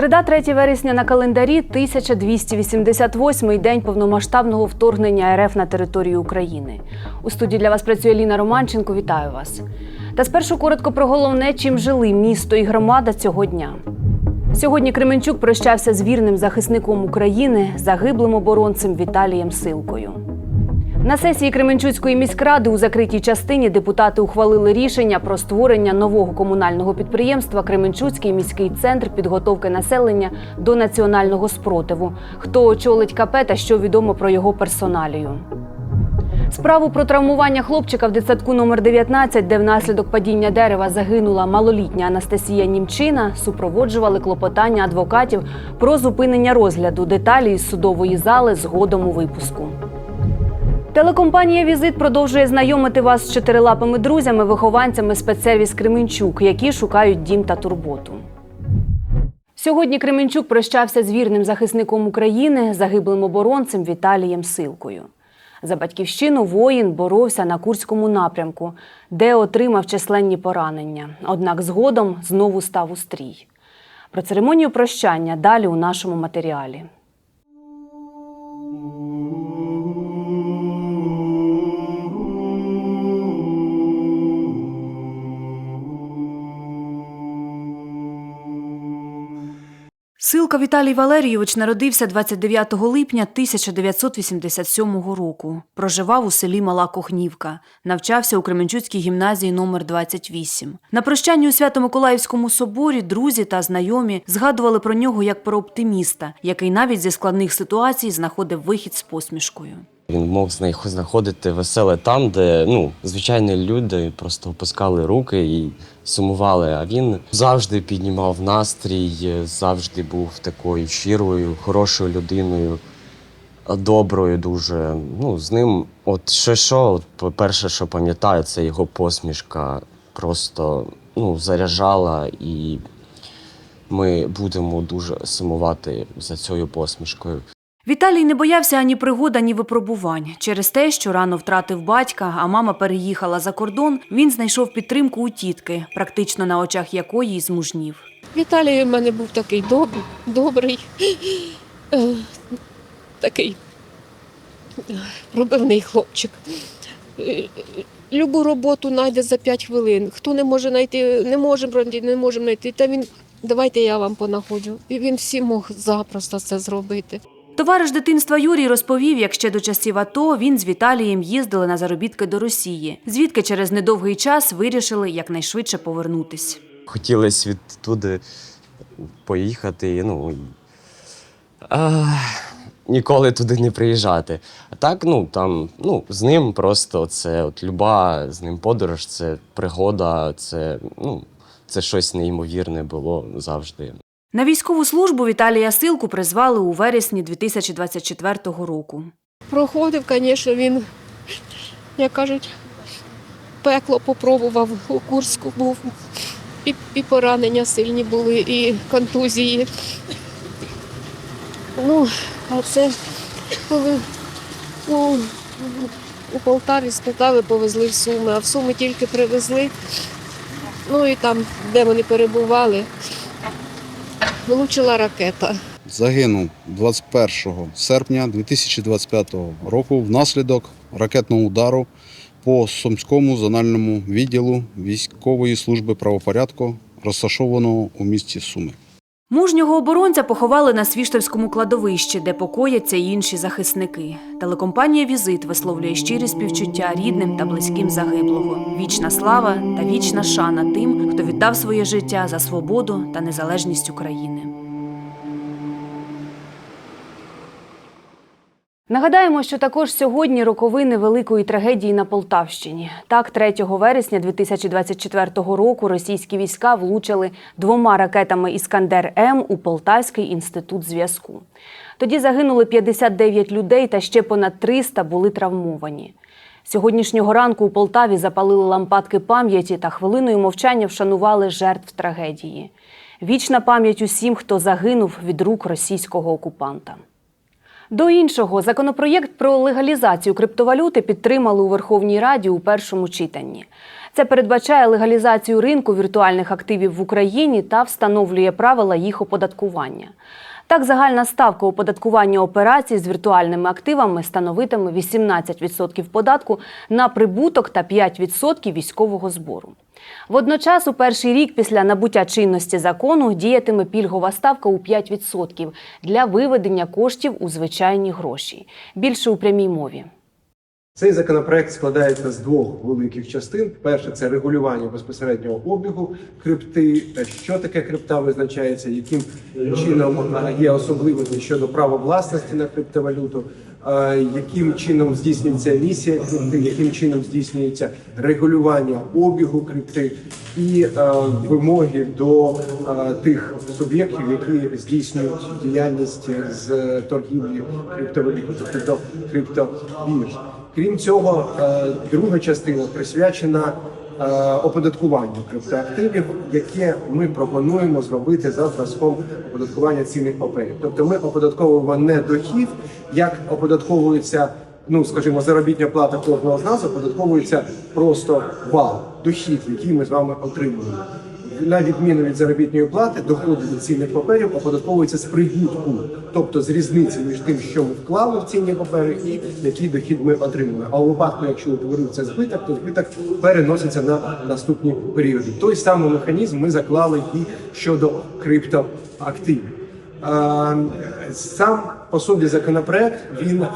Середа 3 вересня на календарі 1288-й день повномасштабного вторгнення РФ на територію України. У студії для вас працює Ліна Романченко. Вітаю вас. Та спершу коротко про головне, чим жили місто і громада цього дня. Сьогодні Кременчук прощався з вірним захисником України, загиблим оборонцем Віталієм Силкою. На сесії Кременчуцької міськради у закритій частині депутати ухвалили рішення про створення нового комунального підприємства Кременчуцький міський центр підготовки населення до національного спротиву. Хто очолить КП та що відомо про його персоналію. Справу про травмування хлопчика в дитсадку номер 19, де внаслідок падіння дерева загинула малолітня Анастасія Німчина, супроводжували клопотання адвокатів про зупинення розгляду деталі із судової зали згодом у випуску. Телекомпанія Візит продовжує знайомити вас з чотирилапими друзями, вихованцями спецсервіс Кременчук, які шукають дім та турботу. Сьогодні Кременчук прощався з вірним захисником України, загиблим оборонцем Віталієм Силкою. За батьківщину воїн боровся на Курському напрямку, де отримав численні поранення. Однак згодом знову став у стрій. Про церемонію прощання далі у нашому матеріалі. Силка Віталій Валерійович народився 29 липня 1987 року. Проживав у селі Мала Кохнівка. Навчався у Кременчуцькій гімназії номер 28. На прощанні у Свято-Миколаївському соборі друзі та знайомі згадували про нього як про оптиміста, який навіть зі складних ситуацій знаходив вихід з посмішкою. Він мог знаходити веселе там, де ну, звичайні люди просто опускали руки і сумували. А він завжди піднімав настрій, завжди був такою щирою, хорошою людиною, доброю дуже. Ну, з ним, от що, що от перше, що пам'ятаю, це його посмішка просто ну, заряджала, і ми будемо дуже сумувати за цією посмішкою. Віталій не боявся ані пригод, ані випробувань. Через те, що рано втратив батька, а мама переїхала за кордон, він знайшов підтримку у тітки, практично на очах якої змужнів. Віталій у мене був такий доб, добрий, е, такий пробивний хлопчик. Е, Любу роботу знайде за 5 хвилин. Хто не може знайти, не може знайти, не можемо знайти. Та він давайте я вам понаходжу. І він всі мог запросто це зробити. Товариш дитинства Юрій розповів, як ще до часів АТО він з Віталієм їздили на заробітки до Росії, звідки через недовгий час вирішили якнайшвидше повернутись. хотілося відтуди поїхати, ну. А, ніколи туди не приїжджати. А так, ну там, ну, з ним просто це от люба з ним подорож, це пригода, це, ну, це щось неймовірне було завжди. На військову службу Віталія Силку призвали у вересні 2024 року. Проходив, звісно, він, як кажуть, пекло попробував, у Курську був. І, і поранення сильні були, і контузії. Ну, а це коли ну, у Полтаві з Полтави повезли в Суми, а в Суми тільки привезли. Ну і там, де вони перебували, влучила ракета. загинув 21 серпня 2025 року внаслідок ракетного удару по Сумському зональному відділу військової служби правопорядку, розташованого у місті Суми. Мужнього оборонця поховали на Свіштовському кладовищі, де покояться й інші захисники. Телекомпанія Візит висловлює щирі співчуття рідним та близьким загиблого. Вічна слава та вічна шана тим, хто віддав своє життя за свободу та незалежність України. Нагадаємо, що також сьогодні роковини великої трагедії на Полтавщині. Так, 3 вересня 2024 року російські війська влучили двома ракетами Іскандер М у Полтавський інститут зв'язку. Тоді загинули 59 людей та ще понад 300 були травмовані. Сьогоднішнього ранку у Полтаві запалили лампадки пам'яті та хвилиною мовчання вшанували жертв трагедії. Вічна пам'ять усім, хто загинув від рук російського окупанта. До іншого, законопроєкт про легалізацію криптовалюти підтримали у Верховній Раді у першому читанні. Це передбачає легалізацію ринку віртуальних активів в Україні та встановлює правила їх оподаткування. Так, загальна ставка оподаткування операцій з віртуальними активами становитиме 18% податку на прибуток та 5% військового збору. Водночас, у перший рік після набуття чинності закону діятиме пільгова ставка у 5% для виведення коштів у звичайні гроші. Більше у прямій мові. Цей законопроект складається з двох великих частин. Перше це регулювання безпосереднього обігу крипти. Що таке крипта визначається, яким чином є особливості щодо права власності на криптовалюту, яким чином здійснюється емісія крипти, яким чином здійснюється регулювання обігу крипти і е, вимоги до е, тих суб'єктів, які здійснюють діяльність з торгівлі криптовалютою, тобто криптобірж. Крім цього, е, друга частина присвячена е, оподаткуванню криптоактивів, яке ми пропонуємо зробити за зразком оподаткування цінних паперів. Тобто ми оподатковуємо не дохід, як оподатковується, ну скажімо, заробітня плата кожного з нас, оподатковується просто вал, дохід, який ми з вами отримуємо. На відміну від заробітної плати, доходи від цінних паперів оподатковуються з прибутку, тобто з різниці між тим, що ми вклали в цінні папери, і який дохід ми отримали. А у випадку, якщо утворився збиток, то збиток переноситься на наступні періоди. Той самий механізм ми заклали і щодо криптоактивів. Сам по собі законопроект він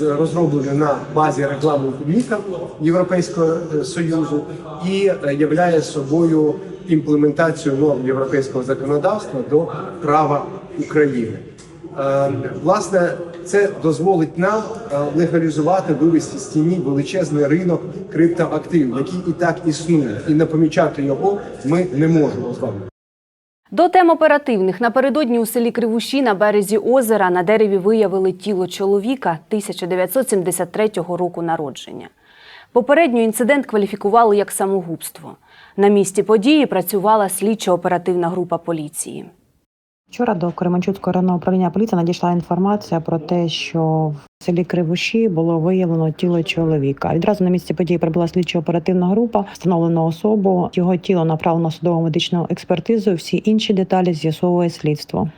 розроблений на базі регламенту МІКа Європейського союзу і являє собою імплементацію норм європейського законодавства до права України. Е, Власне, це дозволить нам е, легалізувати вивести з тіні величезний ринок криптоактивів, який і так існує, і не помічати його ми не можемо з вами. До тем оперативних напередодні у селі Кривуші на березі озера на дереві виявили тіло чоловіка 1973 року народження. Попередньо інцидент кваліфікували як самогубство. На місці події працювала слідчо-оперативна група поліції. Вчора до Кременчуцького районного управління поліції надійшла інформація про те, що в селі Кривуші було виявлено тіло чоловіка. Відразу на місці події прибула слідчо-оперативна група, встановлено особу. Його тіло направлено судово медичну експертизу. Всі інші деталі з'ясовує слідство.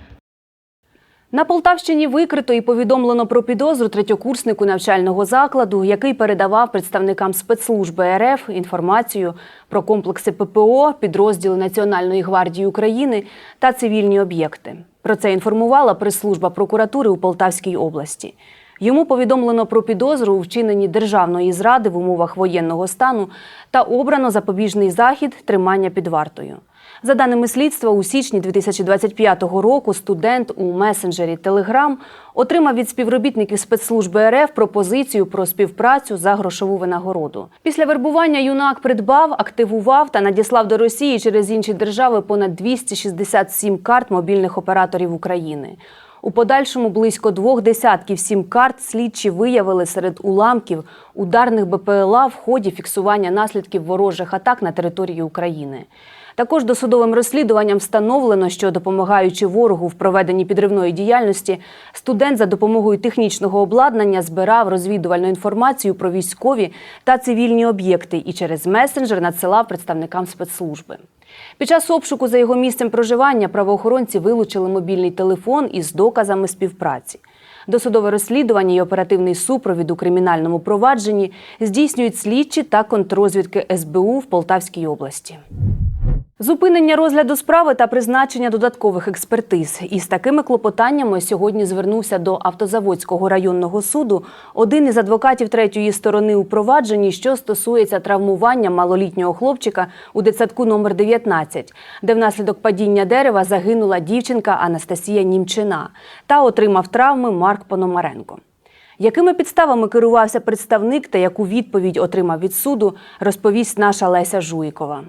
На Полтавщині викрито і повідомлено про підозру третьокурснику навчального закладу, який передавав представникам спецслужби РФ інформацію про комплекси ППО, підрозділи Національної гвардії України та цивільні об'єкти. Про це інформувала прес-служба прокуратури у Полтавській області. Йому повідомлено про підозру у вчиненні державної зради в умовах воєнного стану та обрано запобіжний захід тримання під вартою. За даними слідства, у січні 2025 року студент у месенджері Telegram отримав від співробітників спецслужби РФ пропозицію про співпрацю за грошову винагороду. Після вербування юнак придбав, активував та надіслав до Росії через інші держави понад 267 карт мобільних операторів України. У подальшому близько двох десятків сім-карт слідчі виявили серед уламків ударних БПЛА в ході фіксування наслідків ворожих атак на території України. Також досудовим розслідуванням встановлено, що допомагаючи ворогу в проведенні підривної діяльності, студент за допомогою технічного обладнання збирав розвідувальну інформацію про військові та цивільні об'єкти і через месенджер надсилав представникам спецслужби. Під час обшуку за його місцем проживання правоохоронці вилучили мобільний телефон із доказами співпраці. Досудове розслідування і оперативний супровід у кримінальному провадженні здійснюють слідчі та контррозвідки СБУ в Полтавській області. Зупинення розгляду справи та призначення додаткових експертиз. Із такими клопотаннями сьогодні звернувся до Автозаводського районного суду один із адвокатів третьої сторони у провадженні, що стосується травмування малолітнього хлопчика у дитсадку номер 19, де внаслідок падіння дерева загинула дівчинка Анастасія Німчина та отримав травми Марк Пономаренко. Якими підставами керувався представник та яку відповідь отримав від суду, розповість наша Леся Жуйкова.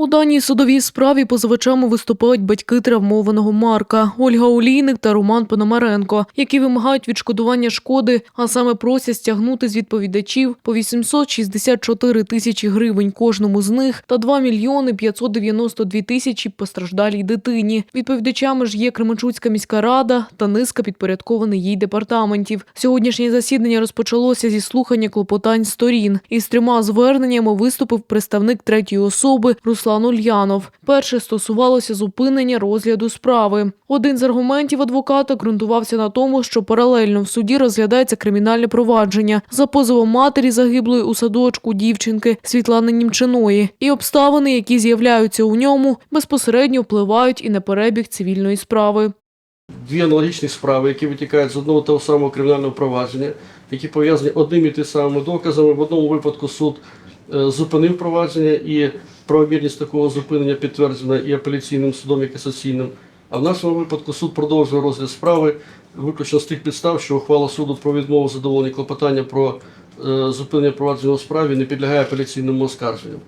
У даній судовій справі позивачами виступають батьки травмованого Марка Ольга Олійник та Роман Пономаренко, які вимагають відшкодування шкоди, а саме просять стягнути з відповідачів по 864 тисячі гривень кожному з них та 2 мільйони 592 тисячі постраждалій дитині. Відповідачами ж є Кременчуцька міська рада та низка підпорядкованих їй департаментів. Сьогоднішнє засідання розпочалося зі слухання клопотань сторін. Із трьома зверненнями виступив представник третьої особи Руслан Ульянов. Перше стосувалося зупинення розгляду справи. Один з аргументів адвоката ґрунтувався на тому, що паралельно в суді розглядається кримінальне провадження за позовом матері загиблої у садочку дівчинки Світлани Німчиної, і обставини, які з'являються у ньому, безпосередньо впливають і на перебіг цивільної справи. дві аналогічні справи, які витікають з одного того самого кримінального провадження, які пов'язані одними і тими самими доказами. В одному випадку суд е, зупинив провадження і правомірність такого зупинення підтверджена і апеляційним судом, і касаційним. А в нашому випадку суд продовжує розгляд справи виключно з тих підстав, що ухвала суду про відмову задоволення клопотання про е, зупинення провадження у справі не підлягає апеляційному оскарженню.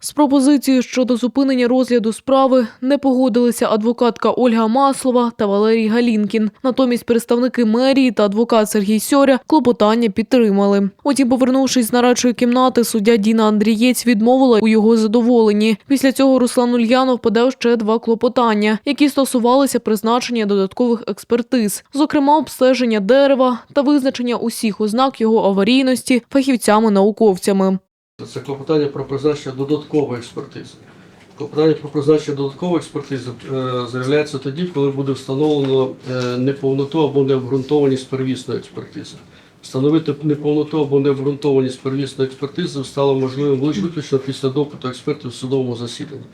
З пропозицією щодо зупинення розгляду справи не погодилися адвокатка Ольга Маслова та Валерій Галінкін. Натомість представники мерії та адвокат Сергій Сьоря клопотання підтримали. Утім, повернувшись з нарадчої кімнати, суддя Діна Андрієць відмовила у його задоволенні. Після цього Руслан Ульянов подав ще два клопотання, які стосувалися призначення додаткових експертиз, зокрема обстеження дерева та визначення усіх ознак його аварійності фахівцями-науковцями. Це клопотання про призначення додаткової експертизи. Клопотання про призначення додаткової експертизи е, заявляється тоді, коли буде встановлено е, неповноту або необґрунтованість первісної експертизи. Встановити неповноту або необґрунтованість первісної експертизи стало можливим виключно після допиту експертів в судовому засіданні,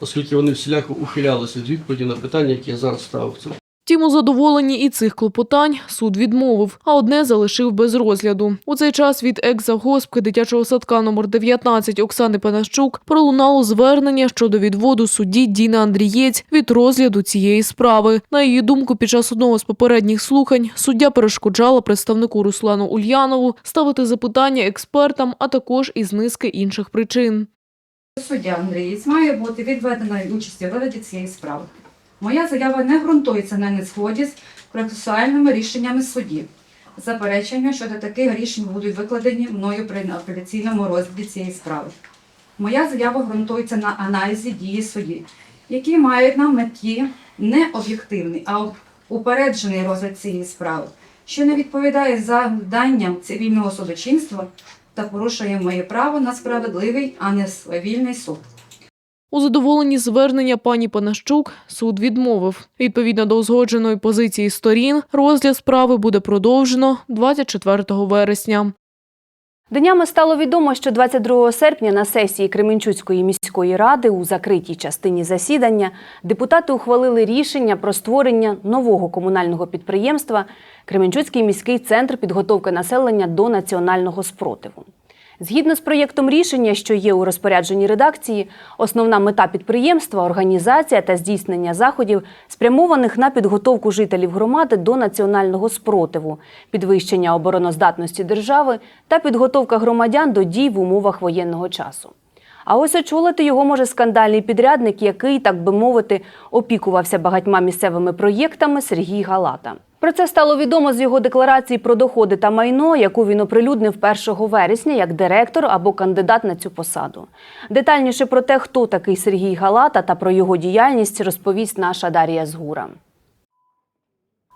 оскільки вони всіляко ухилялися від відповіді на питання, які я зараз ставив. Втім, у задоволенні і цих клопотань суд відмовив, а одне залишив без розгляду. У цей час від екс-завгоспки дитячого садка номер 19 Оксани Панащук пролунало звернення щодо відводу судді Діни Андрієць від розгляду цієї справи. На її думку, під час одного з попередніх слухань суддя перешкоджала представнику Руслану Ульянову ставити запитання експертам, а також із низки інших причин. Суддя Андрієць має бути відведеної участі в розгляді цієї справи. Моя заява не ґрунтується на незгоді з процесуальними рішеннями судді. Заперечення щодо таких рішень будуть викладені мною при апеляційному розгляді цієї справи. Моя заява ґрунтується на аналізі дії судді, які мають на меті не об'єктивний, а упереджений розгляд цієї справи, що не відповідає завданням цивільного судочинства та порушує моє право на справедливий, а не свавільний суд. У задоволенні звернення пані Панащук суд відмовив. Відповідно до узгодженої позиції сторін, розгляд справи буде продовжено 24 вересня. Днями стало відомо, що 22 серпня на сесії Кременчуцької міської ради у закритій частині засідання депутати ухвалили рішення про створення нового комунального підприємства Кременчуцький міський центр підготовки населення до національного спротиву. Згідно з проєктом рішення, що є у розпорядженні редакції, основна мета підприємства організація та здійснення заходів, спрямованих на підготовку жителів громади до національного спротиву, підвищення обороноздатності держави та підготовка громадян до дій в умовах воєнного часу. А ось очолити його може скандальний підрядник, який, так би мовити, опікувався багатьма місцевими проєктами Сергій Галата. Про це стало відомо з його декларації про доходи та майно, яку він оприлюднив 1 вересня як директор або кандидат на цю посаду. Детальніше про те, хто такий Сергій Галата та про його діяльність, розповість наша Дар'я Згура.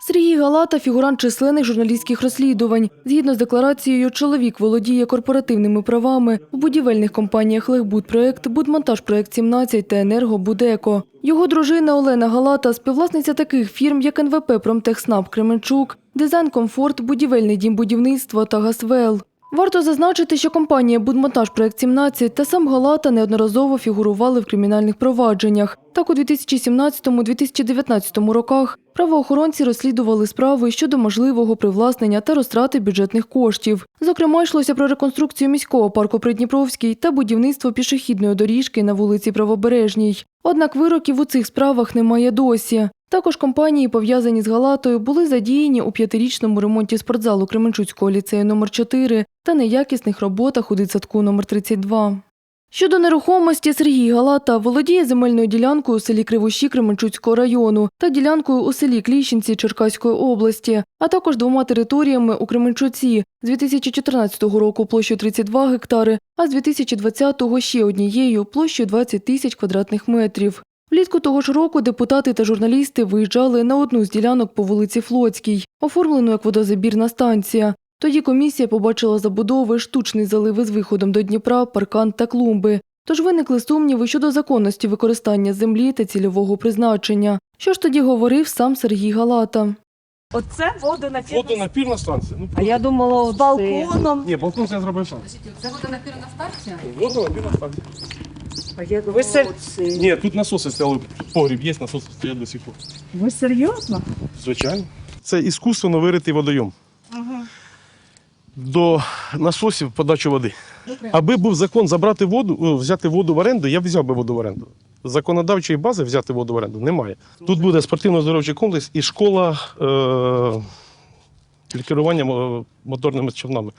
Сергій Галата – фігурант численних журналістських розслідувань. Згідно з декларацією, чоловік володіє корпоративними правами у будівельних компаніях «Легбудпроект», «Будмонтажпроект 17» та «Енергобудеко». Його дружина Олена Галата – співвласниця таких фірм, як НВП «Промтехснаб» Кременчук, «Дизайн Комфорт», «Будівельний дім будівництва» та «Газвел». Варто зазначити, що компанія «Будмонтажпроект 17» та сам Галата неодноразово фігурували в кримінальних провадженнях. Так, у 2017-2019 роках правоохоронці розслідували справи щодо можливого привласнення та розтрати бюджетних коштів. Зокрема, йшлося про реконструкцію міського парку Придніпровський та будівництво пішохідної доріжки на вулиці Правобережній. Однак вироків у цих справах немає досі. Також компанії, пов'язані з Галатою, були задіяні у п'ятирічному ремонті спортзалу Кременчуцького ліцею номер 4 та неякісних роботах у дитсадку номер 32. Щодо нерухомості, Сергій Галата володіє земельною ділянкою у селі Кривощі Кременчуцького району та ділянкою у селі Кліщенці Черкаської області, а також двома територіями у Кременчуці з 2014 року площею 32 гектари, а з 2020-го ще однією площею 20 тисяч квадратних метрів. Влітку того ж року депутати та журналісти виїжджали на одну з ділянок по вулиці Флотській, оформлену як водозабірна станція. Тоді комісія побачила забудови, штучний залив із виходом до Дніпра, паркан та клумби. Тож виникли сумніви щодо законності використання землі та цільового призначення. Що ж тоді говорив сам Сергій Галата? Оце водонапірна. Водонапірна станція. Ну, А я думала, з балконом. ні, балкон це я зробив сам. Це водонапірна станція? Водонапірна станція. А я думала, Ви сер- це- Ні, тут насоси стояли, погріб є, насоси стоять до сих пор. Ви серйозно? Звичайно. Це іскусственно виритий водойом. До насосів подачі води. Аби був закон забрати воду, о, взяти воду в оренду, я б взяв би воду в оренду. Законодавчої бази взяти воду в оренду немає. Тут буде спортивно-здоровчий комплекс і школа е- лікування мо- моторними човнами.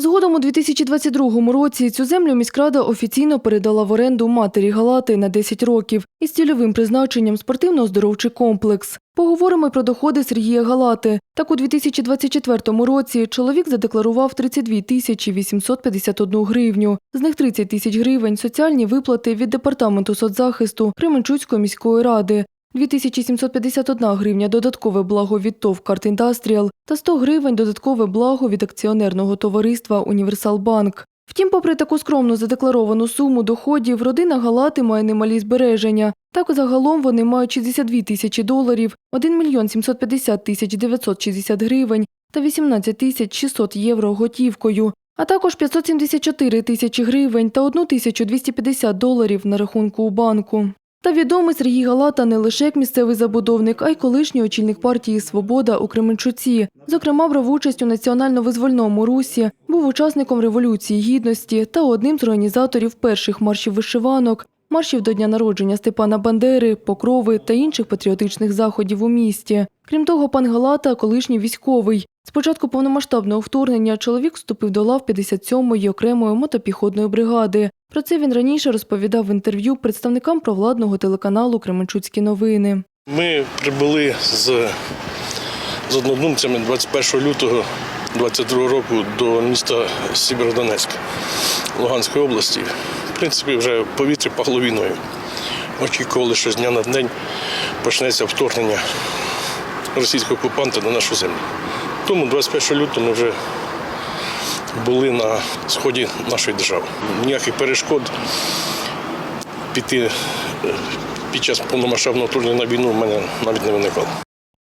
Згодом у 2022 році цю землю міськрада офіційно передала в оренду матері Галати на 10 років із цільовим призначенням спортивно-оздоровчий комплекс. Поговоримо про доходи Сергія Галати. Так у 2024 році чоловік задекларував 32 тисячі 851 гривню. З них 30 тисяч гривень соціальні виплати від департаменту соцзахисту Кременчуцької міської ради. 2751 гривня додаткове благо від ТОВ «Карт Індастріал» та 100 гривень додаткове благо від акціонерного товариства «Універсалбанк». Втім, попри таку скромну задекларовану суму доходів, родина Галати має немалі збереження. Так загалом вони мають 62 тисячі доларів, 1 мільйон 750 тисяч 960 гривень та 18 тисяч 600 євро готівкою, а також 574 тисячі гривень та 1 тисячу 250 доларів на рахунку у банку. Та відомий Сергій Галата не лише як місцевий забудовник, а й колишній очільник партії Свобода у Кременчуці. Зокрема, брав участь у національно-визвольному русі, був учасником Революції Гідності та одним з організаторів перших маршів вишиванок, маршів до дня народження Степана Бандери, Покрови та інших патріотичних заходів у місті. Крім того, пан Галата колишній військовий. З початку повномасштабного вторгнення чоловік вступив до лав 57-ї окремої мотопіхотної бригади. Про це він раніше розповідав в інтерв'ю представникам провладного телеканалу Кременчуцькі новини. Ми прибули з, з однодумцями 21 лютого 22 року до міста Сєвєродонецьк Луганської області. В принципі, вже в повітрі пахло війною. Очікували, що з дня на день почнеться вторгнення російського окупанта на нашу землю. Тому 21 лютого ми вже були на сході нашої держави. Ніяких перешкод піти е, під час повномасштабного вторгнення на війну в мене навіть не виникало.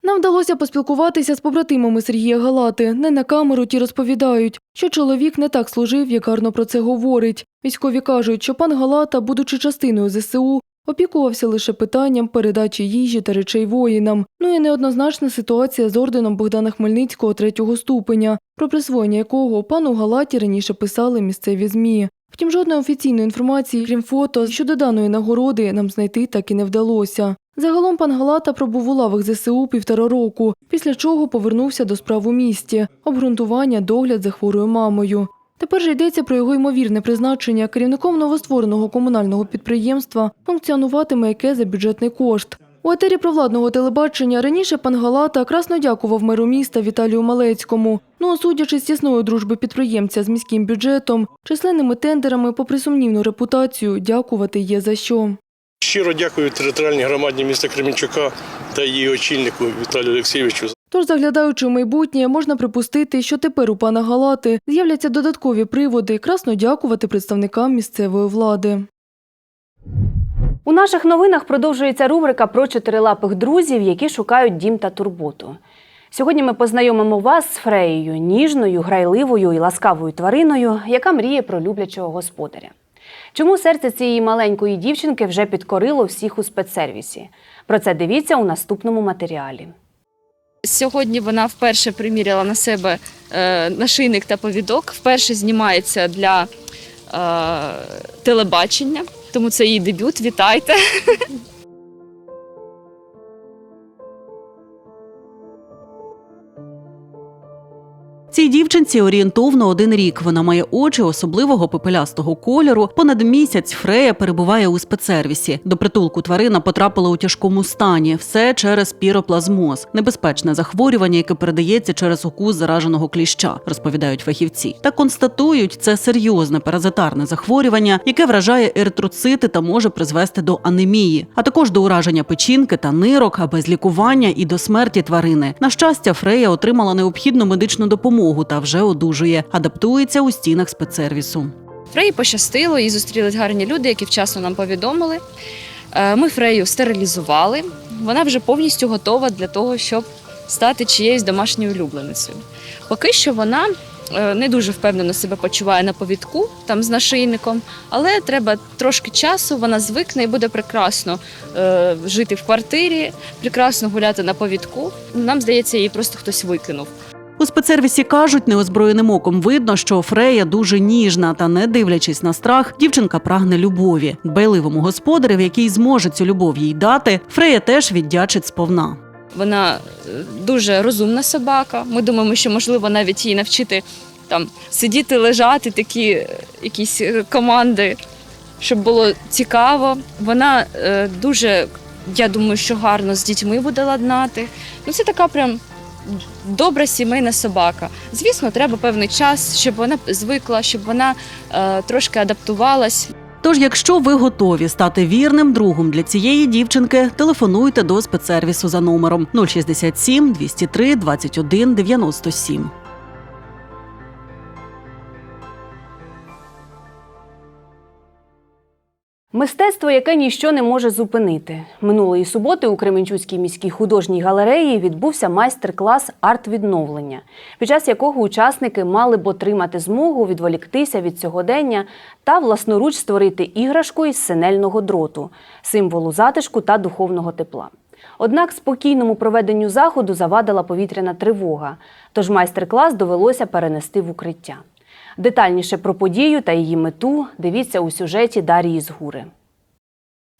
Нам вдалося поспілкуватися з побратимами Сергія Галати. Не на камеру ті розповідають, що чоловік не так служив, як гарно про це говорить. Військові кажуть, що пан Галата, будучи частиною ЗСУ, опікувався лише питанням передачі їжі та речей воїнам. Ну і неоднозначна ситуація з орденом Богдана Хмельницького третього ступеня, про присвоєння якого пану Галаті раніше писали місцеві ЗМІ. Втім, жодної офіційної інформації, крім фото, щодо даної нагороди нам знайти так і не вдалося. Загалом пан Галата пробув у лавах ЗСУ півтора року, після чого повернувся до справ у місті, обґрунтування, догляд за хворою мамою. Тепер же йдеться про його ймовірне призначення керівником новоствореного комунального підприємства, функціонуватиме яке за бюджетний кошт. У етері провладного телебачення раніше пан Галата красно дякував меру міста Віталію Малецькому. Ну а судячи з тісної дружби підприємця з міським бюджетом, численними тендерами, попри сумнівну репутацію, дякувати є за що. Щиро дякую територіальній громаді міста Кременчука та її очільнику Віталію Олексійовичу Тож, заглядаючи в майбутнє, можна припустити, що тепер у пана Галати з'являться додаткові приводи красно дякувати представникам місцевої влади. У наших новинах продовжується рубрика про чотирилапих друзів, які шукають дім та турботу. Сьогодні ми познайомимо вас з Фреєю, ніжною, грайливою і ласкавою твариною, яка мріє про люблячого господаря. Чому серце цієї маленької дівчинки вже підкорило всіх у спецсервісі? Про це дивіться у наступному матеріалі. Сьогодні вона вперше приміряла на себе е, нашийник та повідок. Вперше знімається для е, телебачення, тому це її дебют. Вітайте! Цій дівчинці орієнтовно один рік. Вона має очі особливого пепелястого кольору. Понад місяць Фрея перебуває у спецсервісі. До притулку тварина потрапила у тяжкому стані. Все через піроплазмоз, небезпечне захворювання, яке передається через укус зараженого кліща, розповідають фахівці. Та констатують, це серйозне паразитарне захворювання, яке вражає еритроцити та може призвести до анемії, а також до ураження печінки та нирок, а без лікування і до смерті тварини. На щастя, Фрея отримала необхідну медичну допомогу та вже одужує, адаптується у стінах спецсервісу. Фреї пощастило, їй зустрілись гарні люди, які вчасно нам повідомили. Е, Ми Фрею стерилізували. Вона вже повністю готова для того, щоб стати чиєюсь домашньою улюбленицею. Поки що вона е, не дуже впевнено себе почуває на повідку там з нашийником, але треба трошки часу, вона звикне і буде прекрасно е, жити в квартирі, прекрасно гуляти на повідку. Нам здається, її просто хтось викинув. У спецсервісі кажуть, неозброєним оком видно, що Фрея дуже ніжна, та не дивлячись на страх, дівчинка прагне любові. Дбайливому господареві, який зможе цю любов їй дати, Фрея теж віддячить сповна. Вона е, дуже розумна собака. Ми думаємо, що можливо навіть її навчити там сидіти, лежати, такі е, якісь е, команди, щоб було цікаво. Вона дуже, я думаю, що гарно з дітьми буде ладнати. Ну, це така прям добра сімейна собака. Звісно, треба певний час, щоб вона звикла, щоб вона е, трошки адаптувалась. Тож, якщо ви готові стати вірним другом для цієї дівчинки, телефонуйте до спецсервісу за номером 067 203 21 97. Мистецтво, яке ніщо не може зупинити. Минулої суботи у Кременчуцькій міській художній галереї відбувся майстер-клас арт-відновлення, під час якого учасники мали б отримати змогу відволіктися від сьогодення та власноруч створити іграшку із синельного дроту, символу затишку та духовного тепла. Однак спокійному проведенню заходу завадила повітряна тривога, тож майстер-клас довелося перенести в укриття. Детальніше про подію та її мету дивіться у сюжеті Дарії Згури.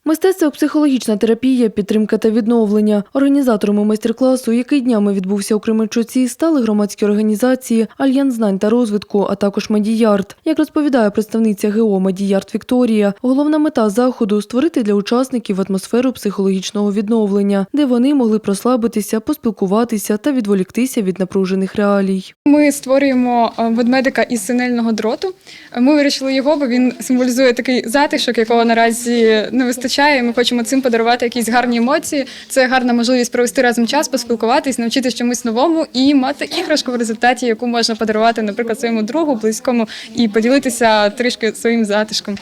Мистецтво психологічна терапія, підтримка та відновлення. Організаторами майстер-класу, який днями відбувся у Кременчуці, стали громадські організації Альянс знань та розвитку, а також Медіярд. Як розповідає представниця ГО Медіярд Вікторія, головна мета заходу створити для учасників атмосферу психологічного відновлення, де вони могли прослабитися, поспілкуватися та відволіктися від напружених реалій. Ми створюємо е, ведмедика із синельного дроту. Ми вирішили його, бо він символізує такий затишок, якого наразі не вистачає. І Ми хочемо цим подарувати якісь гарні емоції. Це гарна можливість провести разом час, поспілкуватись, навчитися чомусь новому і мати іграшку в результаті, яку можна подарувати, наприклад, своєму другу, близькому, і поділитися трішки своїм затишком.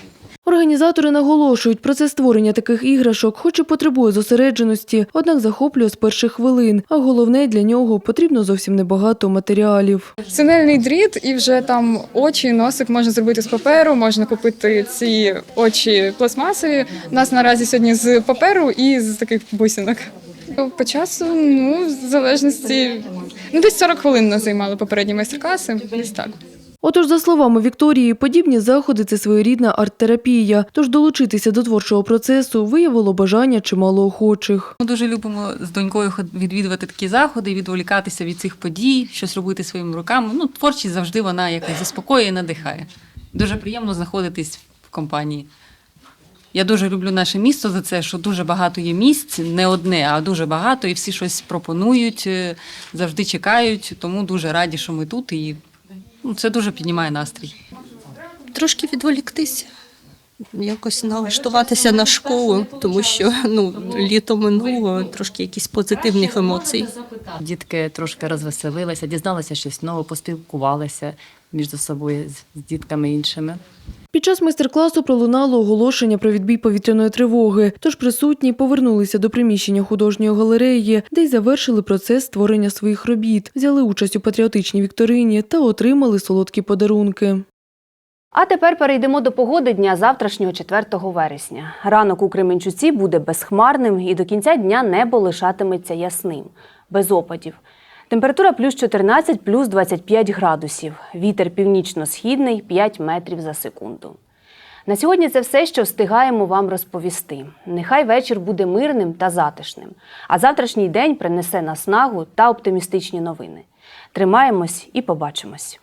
Організатори наголошують, процес створення таких іграшок, хоч і потребує зосередженості, однак захоплює з перших хвилин. А головне для нього потрібно зовсім небагато матеріалів. Синельний дріт, і вже там очі, носик можна зробити з паперу, можна купити ці очі пластмасові. У нас наразі сьогодні з паперу і з таких бусинок. По часу, ну, в залежності, ну, десь 40 хвилин нас займали попередні майстер-класи. Десь так. Отож, за словами Вікторії, подібні заходи це своєрідна арт-терапія. Тож долучитися до творчого процесу виявило бажання чимало охочих. Ми дуже любимо з донькою відвідувати такі заходи, відволікатися від цих подій, щось робити своїми руками. Ну, творчість завжди вона якось заспокоює і надихає. Дуже приємно знаходитись в компанії. Я дуже люблю наше місто за це, що дуже багато є місць, не одне, а дуже багато, і всі щось пропонують, е, завжди чекають. Тому дуже раді, що ми тут, і це дуже піднімає настрій. Трошки відволіктися, якось налаштуватися на школу, тому що ну, літо минуло, трошки якісь позитивних емоцій. Дітки трошки розвеселилися, дізналися щось нове, поспілкувалися між собою з з дітками іншими. Під час майстер-класу пролунало оголошення про відбій повітряної тривоги, тож присутні повернулися до приміщення художньої галереї, де й завершили процес створення своїх робіт, взяли участь у патріотичній вікторині та отримали солодкі подарунки. А тепер перейдемо до погоди дня завтрашнього 4 вересня. Ранок у Кременчуці буде безхмарним і до кінця дня небо лишатиметься ясним, без опадів. Температура плюс 14, плюс 25 градусів. Вітер північно-східний 5 метрів за секунду. На сьогодні це все, що встигаємо вам розповісти. Нехай вечір буде мирним та затишним, а завтрашній день принесе наснагу та оптимістичні новини. Тримаємось і побачимось.